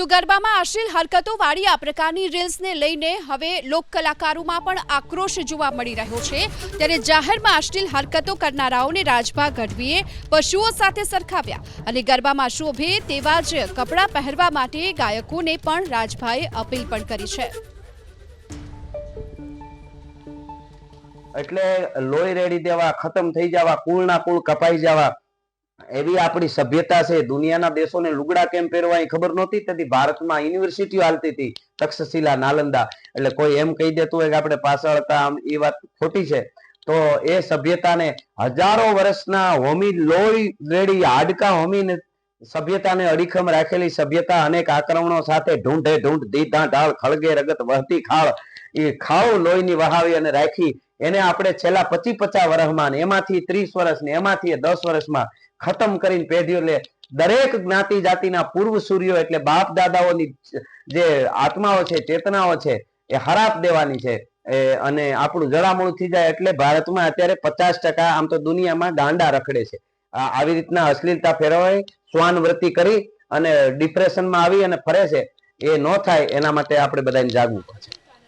તો ગરબામાં અશ્લીલ હરકતો વાળી આ પ્રકારની રીલ્સને લઈને હવે લોક કલાકારોમાં પણ આક્રોશ જોવા મળી રહ્યો છે. ત્યારે જાહેરમાં અશ્લીલ હરકતો કરનારાઓને રાજભા ગઢવીએ પશુઓ સાથે સરખાવ્યા અને ગરબામાં શોભે તેવા જ કપડાં પહેરવા માટે ગાયકોને પણ રાજભાએ અપીલ પણ કરી છે. એટલે લોહી રેડી દેવા, ખતમ થઈ જવા, કુળના કુળ કપાઈ જવા એવી આપણી સભ્યતા છે. દુનિયાના દેશોને લુગડા કેમ પહેરવા એ ખબર નહોતી. તેથી ભારતમાં યુનિવર્સિટીઓ હાલતી હતી. તક્ષશિલા નાલંદા. એટલે કોઈ એમ કહી દેતું હોય કે આપણે પાછળ એ વાત ખોટી છે. તો એ સભ્યતાને હજારો વર્ષના હોમી લોહી રેડી હાડકા હોમી સભ્યતાને અડીખમ રાખેલી સભ્યતા અનેક આક્રમણો સાથે ઢૂંઢે ઢૂંઢ દીધા ઢાળ ખળગે, રગત, વહતી ખાળ. એ ખાવ લોહીની વહાવી અને રાખી એને આપણે છેલ્લા પચી પચાસ વર્ષમાં એમાંથી ત્રીસ વર્ષ ને એમાંથી દસ વર્ષમાં ખતમ કરીને પેઢીઓ લે દરેક જ્ઞાતિ જાતિના પૂર્વ સૂર્યો એટલે બાપ દાદાઓની જે આત્માઓ છે, ચેતનાઓ છે, એ હરાપ દેવાની છે. અને આપણું જળામૂળ થઈ જાય એટલે ભારતમાં અત્યારે પચાસ ટકા આમ તો દુનિયામાં ગાંડા રખડે છે. આવી રીતના અશ્લીલતા ફેરવાય શ્વાન વૃત્તિ કરી અને ડિપ્રેશનમાં આવી અને ફરે છે. એ ન થાય, એના માટે આપણે બધાને જાગવું પડશે